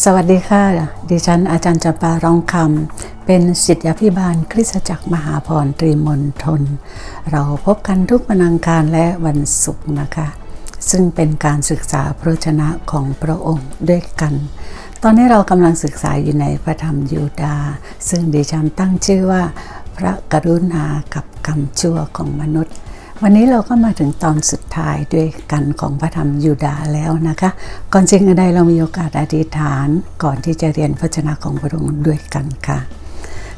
สวัสดีค่ะ ดิฉันอาจารย์จปาร้องคำ เป็นศิษยาพิบาลคริสตจักรมหาพรตรีมณฑลเราพบกันทุกวันอังคารและวันศุกร์นะคะ ซึ่งเป็นการศึกษาพระวจนะของพระองค์ด้วยกัน ตอนนี้เรากำลังศึกษาอยู่ในพระธรรมยูดาห์ซึ่งดิฉันตั้งชื่อว่า พระกรุณากับกรรมชั่วของมนุษย์ วันนี้เราก็มาถึงตอนสุดท้ายด้วยกันของพระธรรมยูดาแล้วนะคะ ก่อนจริงอื่นใดเรามีโอกาสอธิษฐานก่อนที่จะเรียนพระชนะของพระองค์ด้วยกันค่ะ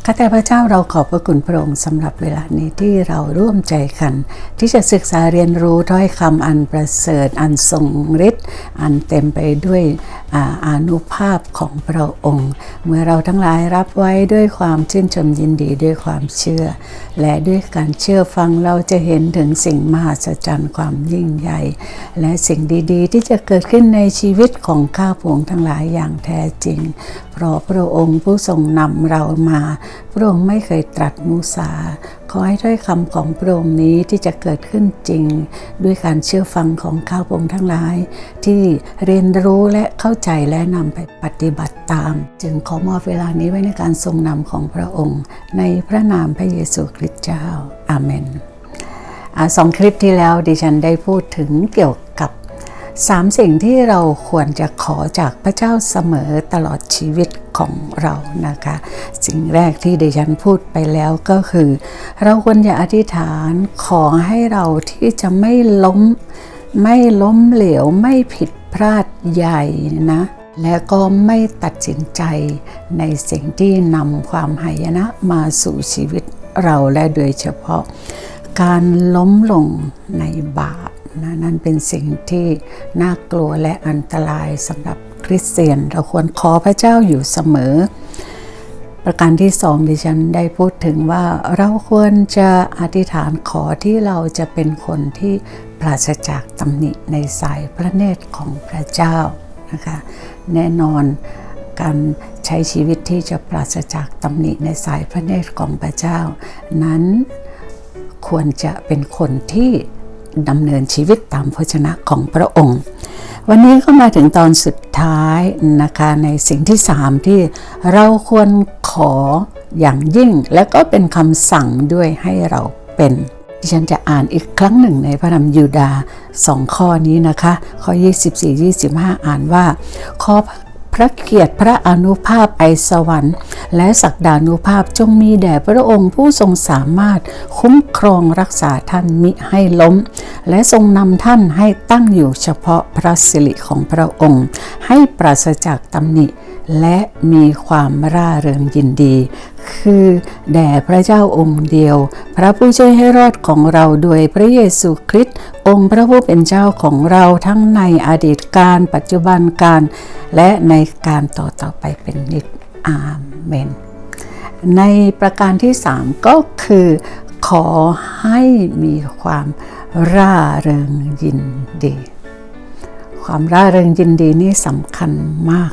ข้าแต่พระเจ้าเราขอบพระคุณพระองค์สำหรับเวลานี้ที่เราร่วมใจกัน ที่จะศึกษาเรียนรู้ถ้อยคำอันประเสริฐอันทรงฤทธิ์อันเต็มไปด้วยอาอนุภาพของพระองค์ เมื่อเราทั้งหลายรับไว้ด้วยความชื่นชมยินดีด้วยความเชื่อ และด้วยการเชื่อฟังเราจะเห็นถึงสิ่งมหัศจรรย์ความยิ่งใหญ่ และสิ่งดีๆ ที่จะเกิดขึ้นในชีวิตของข้าพวงทั้งหลายอย่างแท้จริงเพราะพระองค์ผู้ทรงนำเรามาพระองค์ไม่เคยตรัสมุสา ขอให้ถ้อยคำของพระองค์นี้ที่จะเกิดขึ้นจริง ด้วยการเชื่อฟังของข้าพงทั้งหลาย ที่เรียนรู้และเข้าใจและนำไปปฏิบัติตาม จึงขอมอบเวลานี้ไว้ในการทรงนำของพระองค์ ในพระนามพระเยซูคริสต์เจ้า อาเมนอสองคลิปที่แล้วดิฉันได้พูดถึงเกี่ยวกับสามสิ่งที่เราควรจะขอจากพระเจ้าเสมอตลอดชีวิต ของเรานะคะสิ่งแรกที่ดิฉันพูดไปแล้วก็คือ เราควรจะอธิษฐานขอให้เราที่จะไม่ล้ม ไม่ล้มเหลวไม่ผิดพลาดใหญ่นะและก็ไม่ตัดสินใจในสิ่งที่นำความหายนะมาสู่ชีวิตเราและโดยเฉพาะ การล้มลงในบาปนะนั่นเป็นสิ่งที่น่ากลัวและอันตรายสำหรับ คริสเตียน เราควรขอพระเจ้าอยู่เสมอ ประการที่สองดิฉันได้พูดถึงว่าเราควรจะอธิษฐานขอที่เราจะเป็นคนที่ปราศจากตำหนิในสายพระเนตรของพระเจ้านะคะแน่นอนการใช้ชีวิตที่จะปราศจากตำหนิในสายพระเนตรของพระเจ้า นั้นควรจะเป็นคนที่ ดำเนินชีวิตตามพระชนะของพระองค์ วันนี้ก็มาถึงตอนสุดท้ายนะคะในสิ่งที่สามที่เราควรขออย่างยิ่ง และก็เป็นคำสั่งด้วยให้เราเป็นดิฉันจะอ่านอีกครั้งหนึ่งในพระธรรมยูดาสองข้อนี้นะคะ ข้อ 24-25 อ่านว่า ขอพระ พระเกียรติพระอนุภาพไอสวรรค์ และศักดานุภาพจงมีแด่พระองค์ผู้ทรงสามารถคุ้มครองรักษาท่านมิให้ล้ม และทรงนำท่านให้ตั้งอยู่เฉพาะพระสิริของพระองค์ ให้ปราศจากตำหนิ และมีความร่าเริงยินดี คือแด่พระเจ้าองค์เดียว พระผู้ช่วยให้รอดของเราโดยพระเยซูคริสต์องค์พระผู้เป็นเจ้าของเราทั้งในอดีตการปัจจุบันการ และในการต่อต่อไปเป็นนิจอาเมน ในประการที่สามก็คือขอให้มีความร่าเริงยินดี ความร่าเริงยินดีนี่สำคัญมาก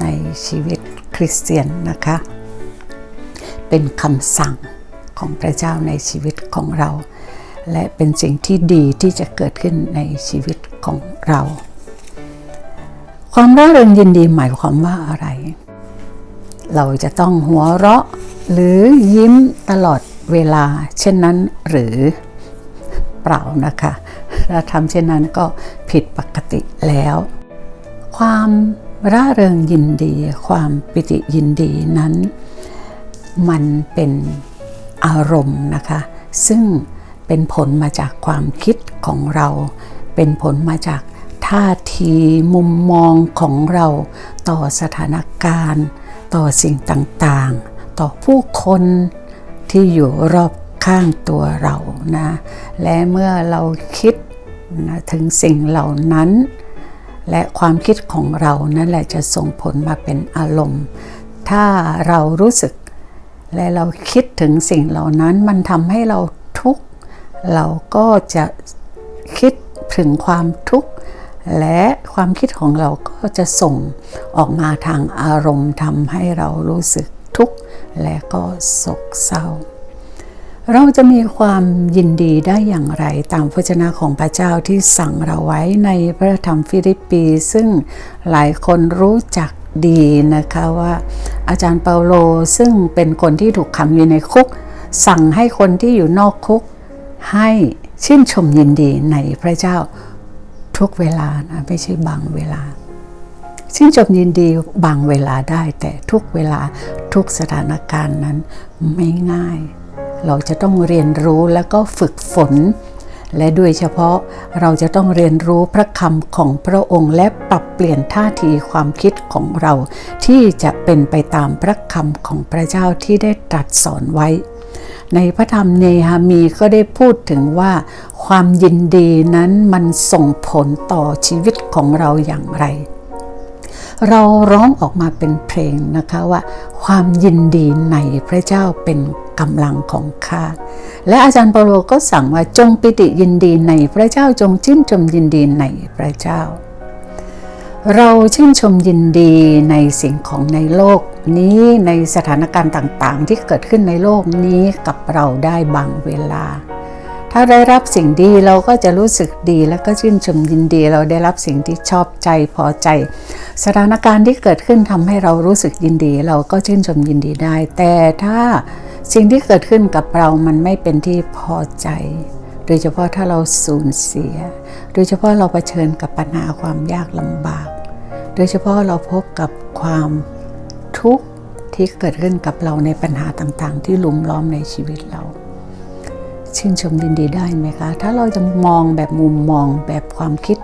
ในชีวิตคริสเตียนนะคะ เป็นคำสั่งของพระเจ้าในชีวิตของเรา และเป็นสิ่งที่ดีที่จะเกิดขึ้นในชีวิตของเรา ความร่าเริงยินดีหมายความว่าอะไร เราจะต้องหัวเราะหรือยิ้มตลอดเวลาเช่นนั้นหรือเปล่านะคะ ถ้าทำเช่นนั้นก็ผิดปกติแล้ว ความ ร่าเริงยินดี ความปิติยินดีนั้น มันเป็นอารมณ์นะคะ ซึ่งเป็นผลมาจากความคิดของเรา เป็นผลมาจากท่าทีมุมมองของเราต่อสถานการณ์ ต่อสิ่งต่างๆ ต่อผู้คนที่อยู่รอบข้างตัวเรานะ และเมื่อเราคิดนะถึงสิ่งเหล่านั้น และความคิดของเรานั่นแหละจะส่งผลมาเป็นอารมณ์ ถ้าเรารู้สึก และเราคิดถึงสิ่งเหล่านั้นมันทำให้เราทุกข์ เราก็จะคิดถึงความทุกข์ และความคิดของเราก็จะส่งออกมาทางอารมณ์ทำให้เรารู้สึกทุกข์ และก็โศกเศร้า เราจะมีความยินดีได้อย่างไรตามพระเจ้าของพระเจ้าที่สั่งเราไว้ในพระธรรมฟิลิปปี ซึ่งหลายคนรู้จักดีนะคะว่า อาจารย์เปาโลซึ่งเป็นคนที่ถูกขังอยู่ในคุก สั่งให้คนที่อยู่นอกคุก ให้ชื่นชมยินดีในพระเจ้าทุกเวลานะไม่ใช่บางเวลา ชื่นชมยินดีบางเวลาได้แต่ทุกเวลาทุกสถานการณ์นั้นไม่ง่าย เราจะต้องเรียนรู้แล้วก็ฝึกฝน และโดยเฉพาะเราจะต้องเรียนรู้พระคำของพระองค์ และปรับเปลี่ยนท่าทีความคิดของเรา ที่จะเป็นไปตามพระคำของพระเจ้าที่ได้ตรัสสอนไว้ ในพระธรรมเนหามีก็ได้พูดถึงว่า ความยินดีนั้นมันส่งผลต่อชีวิตของเราอย่างไรเราร้องออกมาเป็นเพลงนะคะว่า ความยินดีในพระเจ้าเป็นกำลังของข้า และอาจารย์เปาโลก็สั่งว่าจงปิติยินดีในพระเจ้าจงชื่นชมยินดีในพระเจ้า เราชื่นชมยินดีในสิ่งของในโลกนี้ในสถานการณ์ต่างๆ ที่เกิดขึ้นในโลกนี้กับเราได้บางเวลา ถ้าได้รับสิ่งดีเราก็จะรู้สึกดีแล้วก็ชื่นชมยินดี เราได้รับสิ่งที่ชอบใจพอใจ สถานการณ์ที่เกิดขึ้นทำให้เรารู้สึกยินดี เราก็ชื่นชมยินดีได้ แต่ถ้าสิ่งที่เกิดขึ้นกับเรามันไม่เป็นที่พอใจ โดยเฉพาะถ้าเราสูญเสีย โดยเฉพาะเราเผชิญกับปัญหาความยากลำบาก โดยเฉพาะเราพบกับความทุกข์ที่เกิดขึ้นกับเราในปัญหาต่างๆ ที่ลุมล้อมในชีวิตเรา ชื่นชมยินดีได้ไหมคะ ถ้าเราจะมองแบบมุมมองแบบความคิด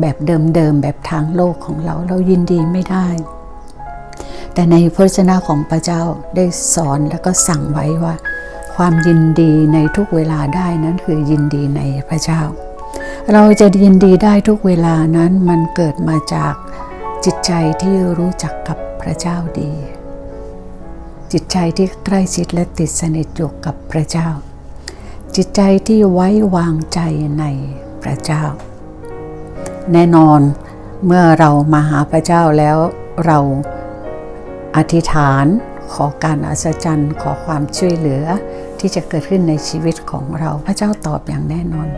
แบบเดิมๆแบบทางโลกของเราเรายินดีไม่ได้ แต่ในพระชนะของพระเจ้าได้สอนแล้วก็สั่งไว้ว่า ความยินดีในทุกเวลาได้นั้นคือยินดีในพระเจ้า เราจะยินดีได้ทุกเวลานั้นมันเกิดมาจากจิตใจที่รู้จักกับพระเจ้าดี จิตใจที่ใกล้ชิดและติดสนิทอยู่กับพระเจ้า จิตใจที่ไว้วางใจในพระเจ้า แน่นอนเมื่อเรามาหาพระเจ้าแล้วเราอธิษฐานขอการอัศจรรย์ขอความช่วยเหลือที่จะเกิดขึ้นในชีวิตของเราพระเจ้าตอบอย่างแน่นอน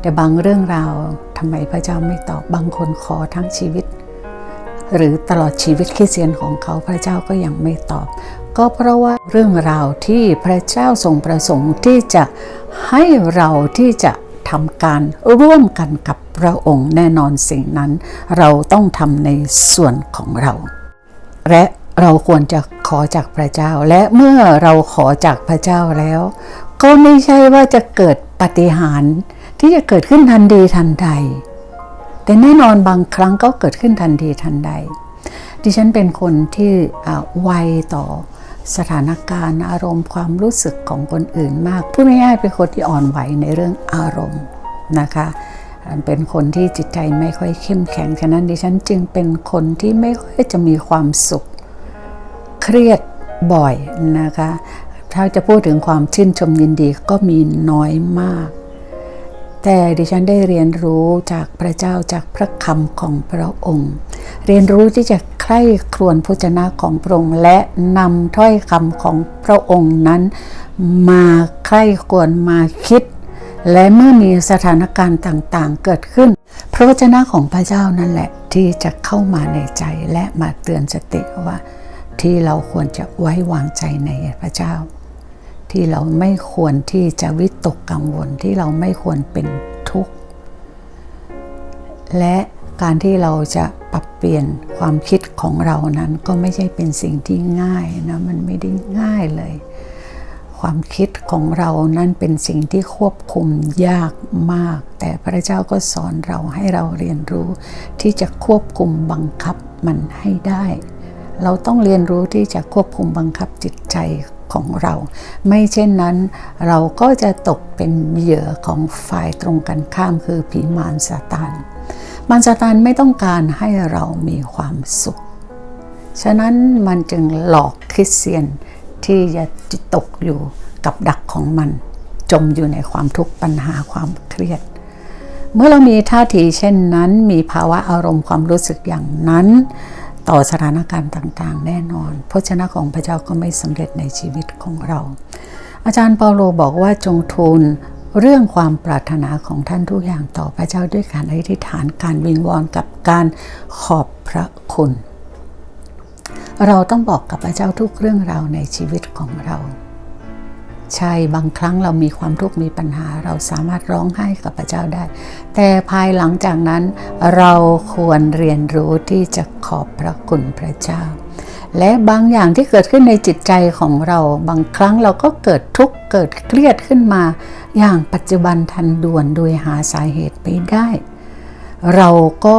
แต่บางเรื่องราวทำไมพระเจ้าไม่ตอบบางคนขอทั้งชีวิต หรือตลอดชีวิตคริสเตียนของเขาพระเจ้าก็ยังไม่ตอบ ก็เพราะว่าเรื่องราวที่พระเจ้าทรงประสงค์ที่จะให้เราที่จะทำการร่วมกันกับพระองค์แน่นอนสิ่งนั้น เราต้องทำในส่วนของเรา และเราควรจะขอจากพระเจ้า และเมื่อเราขอจากพระเจ้าแล้ว ก็ไม่ใช่ว่าจะเกิดปฏิหารที่จะเกิดขึ้นทันทีทันใด แต่แน่นอนบางครั้งก็เกิดขึ้นทันทีทันใด ดิฉันเป็นคนที่ไวต่อ สถานการณ์อารมณ์ความรู้สึกของคนอื่นมากพูดง่ายๆเป็นคนที่อ่อนไหวในเรื่องอารมณ์นะคะเป็นคนที่จิตใจไม่ค่อยเข้มแข็ง ฉะนั้นดิฉันจึงเป็นคนที่ไม่ค่อยจะมีความสุข เครียดบ่อยนะคะ ถ้าจะพูดถึงความชื่นชมยินดีก็มีน้อยมาก แต่ดิฉันได้เรียนรู้จากพระเจ้าจากพระคำของพระองค์ เรียนรู้ที่จะใคร่ครวญพระชนะของพระองค์และนำถ้อยคำของพระองค์นั้น มาใคร่ครวญมาคิด และเมื่อมีสถานการณ์ต่างๆ เกิดขึ้น พระวจนะของพระเจ้านั่นแหละที่จะเข้ามาในใจและมาเตือนสติว่าที่เราควรจะไว้วางใจในพระเจ้า ที่เราไม่ควรที่จะวิตกกังวลที่เราไม่ควรเป็นทุกข์ และการที่เราจะปรับเปลี่ยนความคิดของเรานั้นก็ไม่ใช่เป็นสิ่งที่ง่ายนะมันไม่ได้ง่ายเลย ความคิดของเรานั้นเป็นสิ่งที่ควบคุมยากมาก แต่พระเจ้าก็สอนเราให้เราเรียนรู้ ที่จะควบคุมบังคับมันให้ได้ เราต้องเรียนรู้ที่จะควบคุมบังคับจิตใจ ของเรา ไม่เช่นนั้นเราก็จะตกเป็นเหยื่อของฝ่ายตรงกันข้ามคือผีมารซาตานมารซาตานไม่ต้องการให้เรามีความสุข ฉะนั้นมันจึงหลอกคริสเตียนที่จะตกอยู่กับดักของมัน จมอยู่ในความทุกข์ปัญหาความเครียด เมื่อเรามีท่าทีเช่นนั้น มีภาวะอารมณ์ความรู้สึกอย่างนั้น ต่อสถานการณ์ต่างๆ แน่นอนพระชนะของพระเจ้าก็ไม่สำเร็จในชีวิตของเรา อาจารย์เปาโลบอกว่าจงทูลเรื่องความปรารถนาของท่านทุกอย่างต่อพระเจ้าด้วยการอธิษฐานการวิงวอนกับการขอบพระคุณ เราต้องบอกกับพระเจ้าทุกเรื่องราวในชีวิตของเรา ใช่บางครั้งเรามีความทุกข์มีปัญหา เราสามารถร้องไห้กับพระเจ้าได้ แต่ภายหลังจากนั้นเราควรเรียนรู้ที่จะขอบพระคุณพระเจ้า และบางอย่างที่เกิดขึ้นในจิตใจของเรา บางครั้งเราก็เกิดทุกข์เกิดเครียดขึ้นมา อย่างปัจจุบันทันด่วนโดยหาสาเหตุไม่ได้ เราก็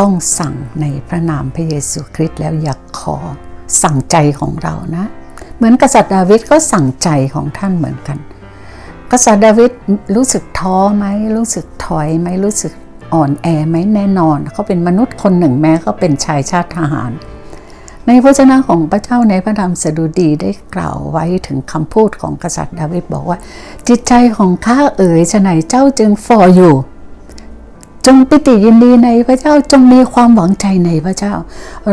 ต้องสั่งในพระนามพระเยซูคริสต์แล้วอยากขอสั่งใจของเรานะ เหมือนกษัตริย์ดาวิดก็สั่งใจของท่านเหมือนกัน กษัตริย์ดาวิดรู้สึกท้อไหมรู้สึกถอยไหมรู้สึกอ่อนแอไหมแน่นอนเขาเป็นมนุษย์คนหนึ่งแม้เขาเป็นชายชาติทหาร ในพระเจ้าของพระเจ้าในพระธรรมสดุดีได้กล่าวไว้ถึงคำพูดของกษัตริย์ดาวิดบอกว่า จิตใจของข้าเอ๋ยฉะไหนเจ้าจึงฟออยู่ จงปิติยินดีในพระเจ้าจงมีความหวังใจในพระเจ้า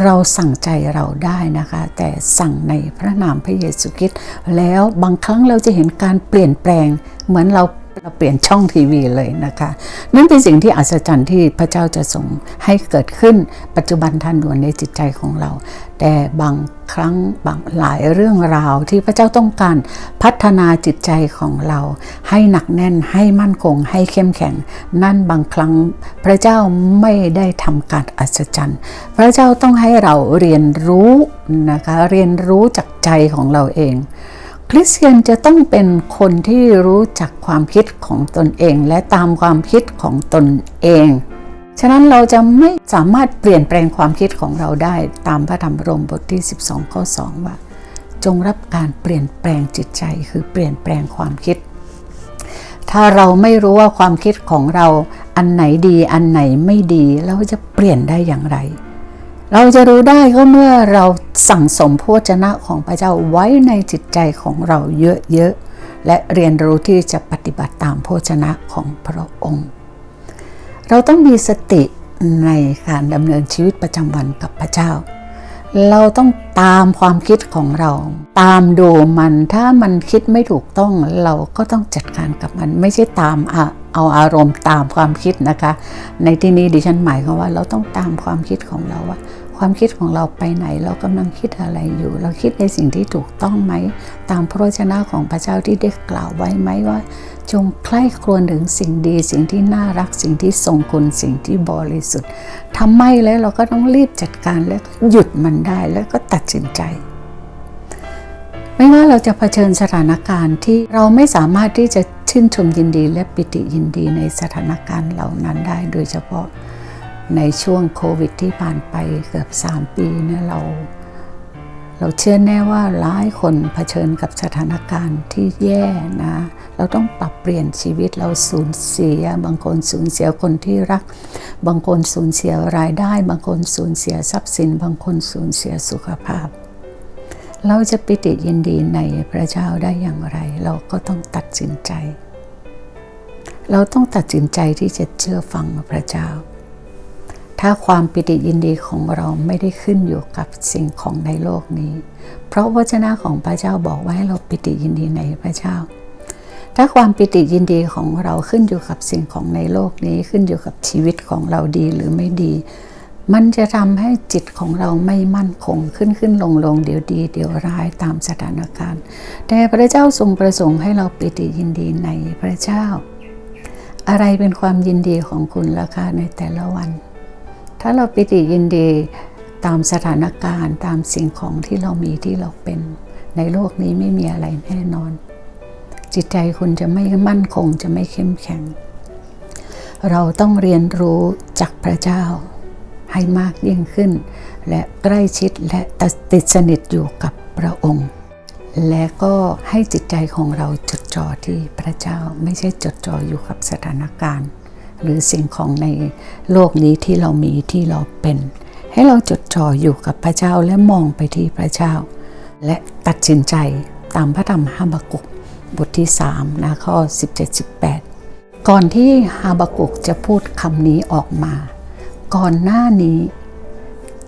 เราสั่งใจเราได้นะคะ แต่สั่งในพระนามพระเยซูคริสต์แล้วบางครั้งเราจะเห็นการเปลี่ยนแปลงเหมือนเรา เราเปลี่ยนช่องทีวีเลยนะคะนั่นเป็นสิ่งที่อัศจรรย์ที่พระเจ้าจะส่งให้เกิดขึ้นปัจจุบันทันด่วนในจิตใจของเรา แต่บางครั้งบางหลายเรื่องราวที่พระเจ้าต้องการพัฒนาจิตใจของเรา ให้หนักแน่นให้มั่นคงให้เข้มแข็ง นั่นบางครั้งพระเจ้าไม่ได้ทำการอัศจรรย์ พระเจ้าต้องให้เราเรียนรู้นะคะเรียนรู้จากใจของเราเอง คริสเตียนจะต้องเป็นคนที่รู้จักความคิดของตนเอง และตามความคิดของตนเอง ฉะนั้นเราจะไม่สามารถเปลี่ยนแปลงความคิดของเราได้ตามพระธรรมโรมบทที่ 12 ข้อ 2 ว่า จงรับการเปลี่ยนแปลงจิตใจคือเปลี่ยนแปลงความคิด ถ้าเราไม่รู้ว่าความคิดของเราอันไหนดีอันไหนไม่ดีเราจะเปลี่ยนได้อย่างไร เราจะรู้ได้ก็เมื่อเราสั่งสมโภชนะของพระเจ้าไว้ในจิตใจของเราเยอะๆ และเรียนรู้ที่จะปฏิบัติตามโภชนะของพระองค์ เราต้องมีสติในการดำเนินชีวิตประจำวันกับพระเจ้า เราต้องตามความคิดของเรา ตามดูมันถ้ามันคิดไม่ถูกต้องเราก็ต้องจัดการกับมัน ไม่ใช่ตามเอาอารมณ์ตามความคิดนะคะ ในที่นี้ดิฉันหมายความว่าเราต้องตามความคิดของเราว่า ความคิดของเราไปไหน เรากำลังคิดอะไรอยู่ เราคิดในสิ่งที่ถูกต้องไหม ตามพระวจนะของพระเจ้าที่ได้กล่าวไว้ไหมว่า จงใคร่ครวญถึงสิ่งดีสิ่งที่น่ารักสิ่งที่ทรงคุณสิ่งที่บริสุทธิ์ทำไม่แล้วเราก็ต้องรีบจัดการแล้วหยุดมันได้แล้วก็ตัดสินใจไม่ว่าเราจะเผชิญสถานการณ์ที่เราไม่สามารถที่จะชื่นชมยินดีและปิติยินดีในสถานการณ์เหล่านั้นได้โดยเฉพาะ ในช่วงโควิดที่ผ่านไปเกือบ 3 ปีเนี่ยเรา เราเชื่อแน่ว่าหลายคนเผชิญกับสถานการณ์ที่แย่นะ เราต้องปรับเปลี่ยนชีวิตเราสูญเสีย บางคนสูญเสียคนที่รัก บางคนสูญเสียรายได้ บางคนสูญเสียทรัพย์สิน บางคนสูญเสียสุขภาพ เราจะปิติยินดีในพระเจ้าได้อย่างไร เราก็ต้องตัดสินใจ เราต้องตัดสินใจที่จะเชื่อฟังพระเจ้า ถ้าความปิติยินดีของเราไม่ได้ขึ้นอยู่กับสิ่งของในโลกนี้ เพราะวจนะของพระเจ้าบอกว่าให้เราปิติยินดีในพระเจ้า ถ้าความปิติยินดีของเราขึ้นอยู่กับสิ่งของในโลกนี้ขึ้นอยู่กับชีวิตของเราดีหรือไม่ดี มันจะทำให้จิตของเราไม่มั่นคงขึ้นขึ้นลงลงเดี๋ยวดีเดี๋ยวร้ายตามสถานการณ์ แต่พระเจ้าทรงประสงค์ให้เราปิติยินดีในพระเจ้า อะไรเป็นความยินดีของคุณราคาในแต่ละวัน ถ้าเราปิติยินดีตามสถานการณ์ตามสิ่งของที่เรามีที่เราเป็น ในโลกนี้ไม่มีอะไรแน่นอน จิตใจคุณจะไม่มั่นคงจะไม่เข้มแข็ง เราต้องเรียนรู้จากพระเจ้าให้มากยิ่งขึ้น และใกล้ชิดและติดสนิทอยู่กับพระองค์ และก็ให้จิตใจของเราจดจ่อที่พระเจ้าไม่ใช่จดจ่ออยู่กับสถานการณ์ หรือสิ่งของในโลกนี้ที่เรามีที่เราเป็น ให้เราจดจ่ออยู่กับพระเจ้าและมองไปที่พระเจ้า และตัดสินใจตามพระธรรมฮาบากุกบทที่3นะข้อ 17-18 ก่อนที่ฮาบากุกจะพูดคำนี้ออกมา ก่อนหน้านี้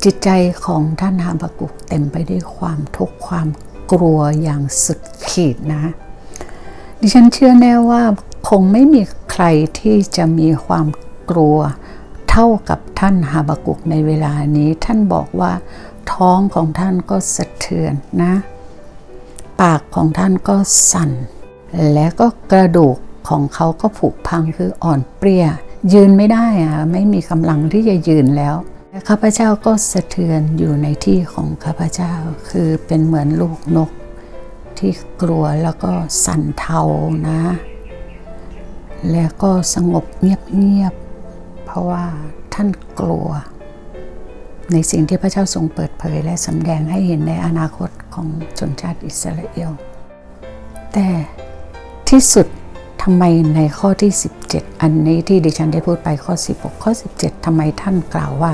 จิตใจของท่านฮาบากุกเต็มไปด้วยความทุกข์ความกลัวอย่างสุดขีดนะ ดิฉันเชื่อแน่ว่า คงไม่มีใครที่จะมีความกลัวเท่ากับท่านฮาบากุกในเวลานี้ท่านบอกว่า ท้องของท่านก็สะเทือนนะ ปากของท่านก็สั่น และก็กระดูกของเขาก็ผุพังคืออ่อนเปรี้ย ยืนไม่ได้อะไม่มีกำลังที่จะยืนแล้วข้าพเจ้าก็สะเทือนอยู่ในที่ของข้าพเจ้าคือเป็นเหมือนลูกนกที่กลัวแล้วก็สั่นเทานะ แล้วก็สงบเงียบๆ เพราะว่าท่านกลัว ในสิ่งที่พระเจ้าทรงเปิดเผยและสำแดงให้เห็นในอนาคตของชนชาติอิสราเอล แต่ที่สุดทำไมในข้อที่ 17 อันนี้ที่ดิฉันได้พูดไปข้อ 16 ข้อ 17ทำไมท่านกล่าวว่า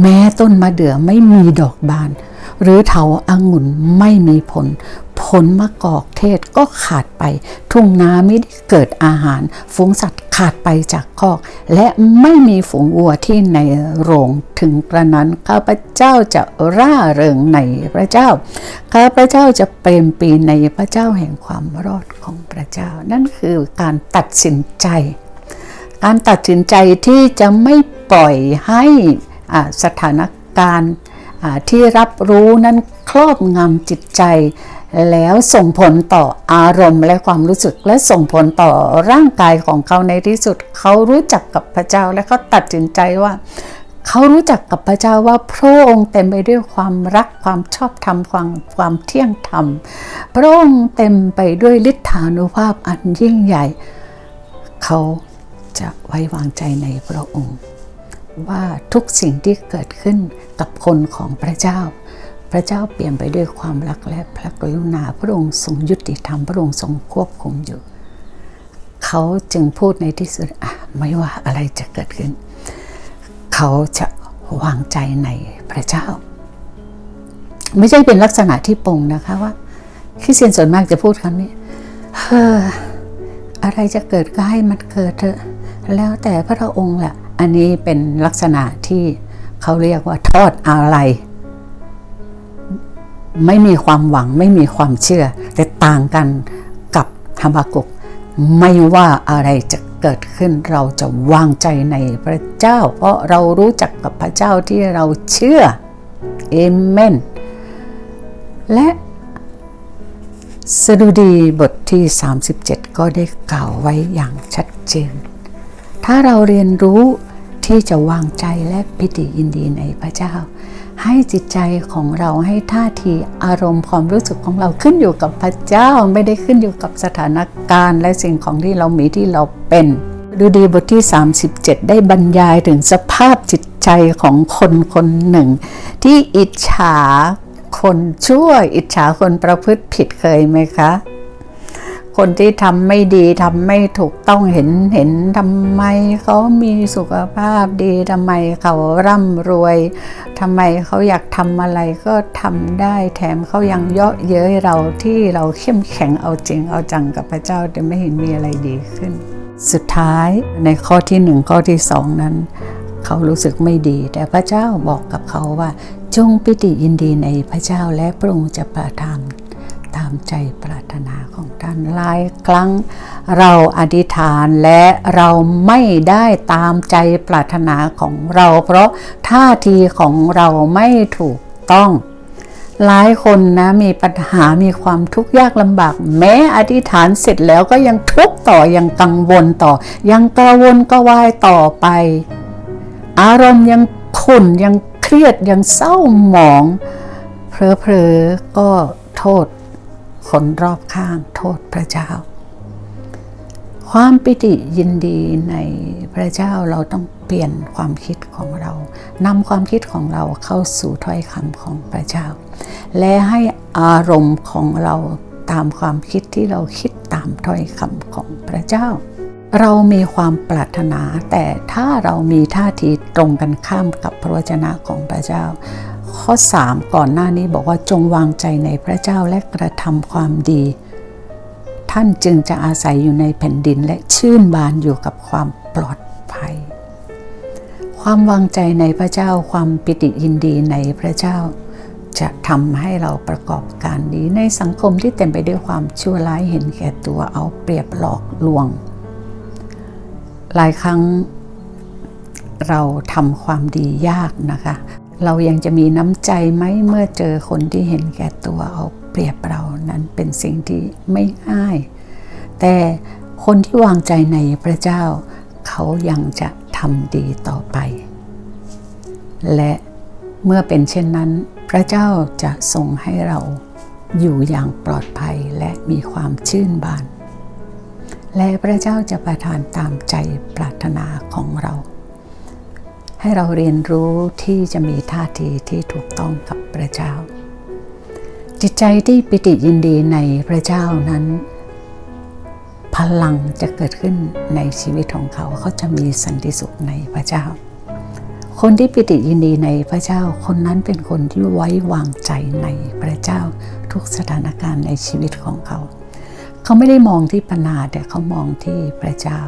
แม้ต้นมะเดื่อไม่มีดอกบาน หรือเถาอางุ่นไม่มีผล ผลมะกอกเทศก็ขาดไป ทุ่งนาไม่ได้เกิดอาหาร ฝูงสัตว์ขาดไปจากคอก และไม่มีฝูงวัวที่ในโรงถึงกระนั้นข้าพเจ้าจะร่าเริงในพระเจ้าข้าพเจ้าจะเปรมปีในพระเจ้าแห่งความรอดของพระเจ้า นั่นคือการตัดสินใจ การตัดสินใจที่จะไม่ปล่อยให้สถานการณ์ที่รับรู้นั้นครอบงำจิตใจ แล้วส่งผลต่ออารมณ์และความรู้สึก และส่งผลต่อร่างกายของเขาในที่สุด เขารู้จักกับพระเจ้าและเขาตัดสินใจว่า เขารู้จักกับพระเจ้าว่าพระองค์เต็มไปด้วยความรักความชอบธรรมความความเที่ยงธรรม พระองค์เต็มไปด้วยฤทธานุภาพอันยิ่งใหญ่ เขาจะไว้วางใจในพระองค์ ว่าทุกสิ่งที่เกิดขึ้นกับคนของพระเจ้า ระเจ้าเปลี่ยนไปด้วยความรักและพระกรุณาพระองค์ทรงยุติธรรมพระองค์ทรงควบคุมอยู่ เขาจึงพูดในที่สุดอะไม่ว่าอะไรจะเกิดขึ้น เขาจะวางใจในพระเจ้า ไม่ใช่เป็นลักษณะที่ปงนะคะว่าคริสเตียนส่วนมากจะพูดคำนี้เฮ้ออะไรจะเกิดก็ให้มันเกิดเถอะแล้วแต่พระองค์แหละอันนี้เป็นลักษณะที่เขาเรียกว่าทอดอะไร ไม่มีความหวังไม่มีความเชื่อ แต่ต่างกันกับฮาบากุก ไม่ว่าอะไรจะเกิดขึ้นเราจะวางใจในพระเจ้า เพราะเรารู้จักกับพระเจ้าที่เราเชื่อเอเมนและสดุดีบทที่ 37 ก็ได้กล่าวไว้อย่างชัดเจน ถ้าเราเรียนรู้ที่จะวางใจและปิติยินดีในพระเจ้า ให้จิตใจของเราให้ท่าทีอารมณ์ความรู้สึกของเราขึ้นอยู่กับพระเจ้าไม่ได้ขึ้นอยู่กับสถานการณ์และสิ่งของที่เรามีที่เราเป็นดูดีบทที่ 37 ได้บรรยายถึงสภาพจิตใจของคนคนหนึ่ง ที่อิจฉาคนชั่ว อิจฉาคนประพฤติผิดเคยไหมคะ คนที่ทำไม่ดีทำไม่ถูกต้องเห็นเห็นทำไมเขามีสุขภาพดีทำไมเขาร่ำรวยทำไมเขาอยากทำอะไรก็ทำได้แถมเขายังเยาะเย้ยเราที่เราเข้มแข็งเอาจริงเอาจังกับพระเจ้าแต่ไม่เห็นมีอะไรดีขึ้น สุดท้ายในข้อที่หนึ่งข้อที่สองนั้น เขารู้สึกไม่ดี แต่พระเจ้าบอกกับเขาว่า จงปิติยินดีในพระเจ้าและพระองค์จะประทาน ตามใจปรารถนาของท่านหลายครั้ง เราอธิษฐานและเราไม่ได้ตามใจปรารถนาของเรา เพราะท่าทีของเราไม่ถูกต้อง หลายคนนะมีปัญหามีความทุกข์ยากลำบาก แม้อธิษฐานเสร็จแล้วก็ยังทุกข์ต่อยังกังวลต่อ ยังกระวนกระวายต่อไป อารมณ์ยังขุ่นยังเครียดยังเศร้าหมองเพลอๆก็โทษ คนรอบข้างโทษพระเจ้า ความปิติยินดีในพระเจ้าเราต้องเปลี่ยนความคิดของเรานำความคิดของเราเข้าสู่ถ้อยคำของพระเจ้า และให้อารมณ์ของเราตามความคิดที่เราคิดตามถ้อยคำของพระเจ้า เรามีความปรารถนา แต่ถ้าเรามีท่าทีตรงกันข้ามกับพระวจนะของพระเจ้า ข้อ 3 ก่อนหน้านี้บอกว่าจงวางใจในพระเจ้าและกระทำความดี ท่านจึงจะอาศัยอยู่ในแผ่นดินและชื่นบานอยู่กับความปลอดภัย ความวางใจในพระเจ้าความปิติยินดีในพระเจ้า จะทำให้เราประกอบการดีในสังคมที่เต็มไปด้วยความชั่วร้ายเห็นแก่ตัวเอาเปรียบหลอกลวง หลายครั้งเราทำความดียากนะคะ เรายังจะมีน้ำใจไหมเมื่อเจอคนที่เห็นแก่ตัวเอาเปรียบเรานั้นเป็นสิ่งที่ไม่ง่าย แต่คนที่วางใจในพระเจ้า เขายังจะทำดีต่อไป และเมื่อเป็นเช่นนั้น พระเจ้าจะทรงให้เราอยู่อย่างปลอดภัยและมีความชื่นบาน และพระเจ้าจะประทานตามใจปรารถนาของเรา ให้เราเรียนรู้ที่จะมีท่าทีที่ถูกต้องกับพระเจ้า จิตใจที่ปิติยินดีในพระเจ้านั้น พลังจะเกิดขึ้นในชีวิตของเขาเขาจะมีสันติสุขในพระเจ้า คนที่ปิติยินดีในพระเจ้า คนนั้นเป็นคนที่ไว้วางใจในพระเจ้าทุกสถานการณ์ในชีวิตของเขา เขาไม่ได้มองที่ปัญหาแต่เขามองที่พระเจ้า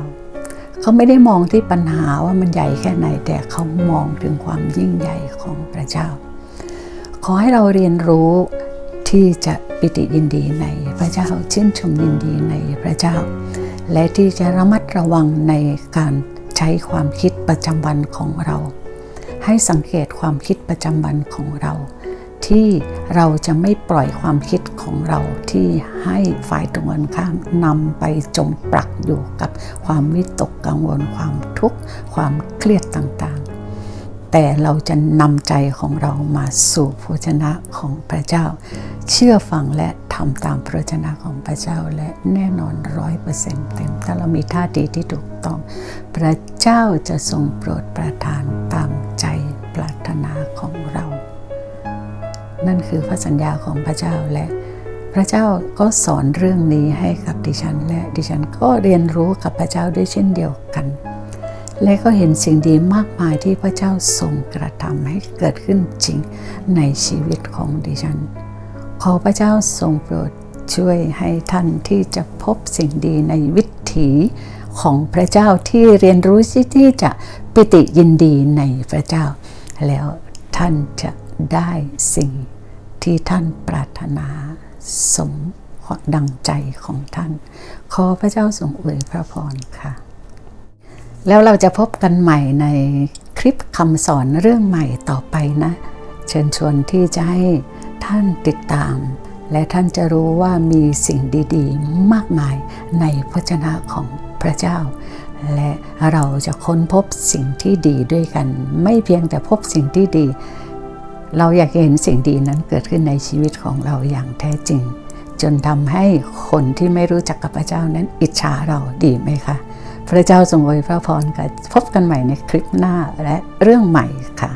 เขาไม่ได้มองที่ปัญหาว่ามันใหญ่แค่ไหน แต่เขามองถึงความยิ่งใหญ่ของพระเจ้า ขอให้เราเรียนรู้ที่จะปิติยินดีในพระเจ้าชื่นชมยินดีในพระเจ้า และที่จะระมัดระวังในการใช้ความคิดประจำวันของเรา ให้สังเกตความคิดประจำวันของเรา ที่เราจะไม่ปล่อยความคิดของเราที่ให้ฝ่ายตรงกันข้ามนำไปจมปลักอยู่กับความวิตกกังวลความทุกข์ความเครียดต่างๆ แต่เราจะนำใจของเรามาสู่พระชนะของพระเจ้า เชื่อฟังและทำตามพระชนะของพระเจ้าและแน่นอนร้อยเปอร์เซ็นต์เต็มถ้าเรามีท่าทีที่ถูกต้อง พระเจ้าจะทรงโปรดประทานตามใจ นั่นคือพระสัญญาของพระเจ้าและพระเจ้าก็สอนเรื่องนี้ให้กับดิฉัน และดิฉันก็เรียนรู้กับพระเจ้าด้วยเช่นเดียวกัน และก็เห็นสิ่งดีมากมายที่พระเจ้าทรงกระทำให้เกิดขึ้นจริงในชีวิตของดิฉัน ขอพระเจ้าทรงโปรดช่วยให้ท่านที่จะพบสิ่งดีในวิถีของพระเจ้าที่เรียนรู้ที่จะปิติยินดีในพระเจ้า แล้วท่านจะ ได้สิ่งที่ท่านปรารถนาสมดังใจของท่าน ขอพระเจ้าทรงอวยพระพรค่ะ แล้วเราจะพบกันใหม่ในคลิปคำสอนเรื่องใหม่ต่อไปนะ เชิญชวนที่จะให้ท่านติดตาม และท่านจะรู้ว่ามีสิ่งดีๆ มากมายในพระชนะของพระเจ้า และเราจะค้นพบสิ่งที่ดีด้วยกัน ไม่เพียงแต่พบสิ่งที่ดี เราอยากเห็นสิ่งดีนั้นเกิดขึ้นในชีวิตของเราอย่างแท้จริง จนทำให้คนที่ไม่รู้จักกับพระเจ้านั้นอิจฉาเราดีไหมคะ พระเจ้าทรงอวยพระพรกันพบกันใหม่ในคลิปหน้าและเรื่องใหม่ค่ะ